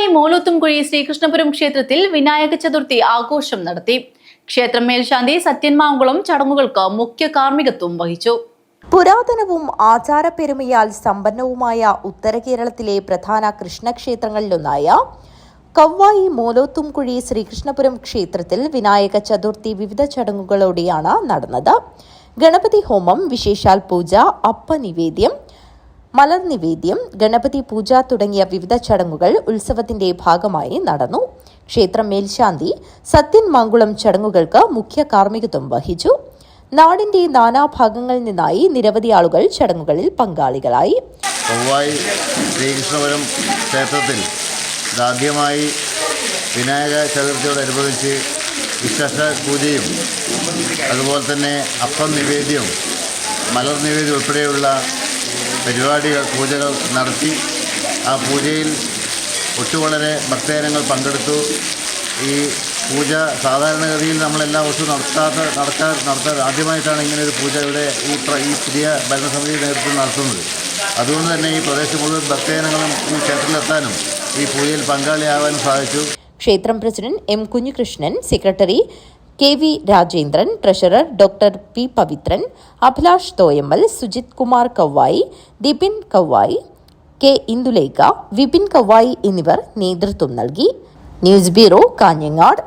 കവ്വായി മൂലത്തുംകുഴി ശ്രീകൃഷ്ണപുരം ക്ഷേത്രത്തിൽ വിനായക ചതുർത്ഥി ആഘോഷം നടത്തി. ക്ഷേത്രം മേൽശാന്തി സത്യന്മാങ്കുളം ചടങ്ങുകൾക്ക് മുഖ്യ കാർമ്മികത്വം വഹിച്ചു. പുരാതനവും ആചാരപ്പെരുമയാൽ സമ്പന്നവുമായ ഉത്തര കേരളത്തിലെ പ്രധാന കൃഷ്ണക്ഷേത്രങ്ങളിലൊന്നായ കവ്വായി മൂലോത്തുംകുഴി ശ്രീകൃഷ്ണപുരം ക്ഷേത്രത്തിൽ വിനായക ചതുർത്ഥി വിവിധ ചടങ്ങുകളോടെയാണ് നടന്നത്. ഗണപതി ഹോമം വിശേഷാൽ പൂജ അപ്പ നിവേദ്യം മലർ നിവേദ്യം ഗണപതി പൂജ തുടങ്ങിയ വിവിധ ചടങ്ങുകൾ ഉത്സവത്തിന്റെ ഭാഗമായി നടന്നു. ക്ഷേത്രം മേൽശാന്തി സത്യൻ മംഗുളം ചടങ്ങുകൾക്ക് മുഖ്യ കാർമ്മികത്വം വഹിച്ചു. നാടിന്റെ നാനാഭാഗങ്ങളിൽ നിന്നായി നിരവധി ആളുകൾ ചടങ്ങുകളിൽ പങ്കാളികളായി. ക്ഷേത്രത്തിൽ ആദ്യമായി വിനായക ചതുർത്ഥിയോടനുബന്ധിച്ച് വിശേഷ പൂജയും അതുപോലെ തന്നെ അപ്പം നിവേദ്യവും മലർ നിവേദ്യം ഉൾപ്പെടെയുള്ള പരിപാടികൾ പൂജകൾ നടത്തി ആ പൂജയിൽ ഒട്ടുവളരെ ഭക്തജനങ്ങൾ പങ്കെടുത്തു. ഈ പൂജ സാധാരണഗതിയിൽ നമ്മളെല്ലാ വർഷവും നടത്താത്ത നടത്താൻ ആദ്യമായിട്ടാണ് ഇങ്ങനെ പൂജ ഇവിടെ ഈ ഈ പുതിയ ഭരണസമിതി നേതൃത്വം നടത്തുന്നത്. അതുകൊണ്ട് തന്നെ ഈ പ്രദേശം മുഴുവൻ ഭക്തജനങ്ങളും ഈ ക്ഷേത്രത്തിലെത്താനും ഈ പൂജയിൽ പങ്കാളിയാവാനും സാധിച്ചു. ക്ഷേത്രം president M Kunhikrishnan secretary K V Rajendran treasurer doctor P Pavithran Abhilash Thoyammal Sujith Kumar Kavayi Dipin Kavayi K Indulekha Vipin കവായി എന്നിവർ നേതൃത്വം നൽകി. News bureau Kanhangad.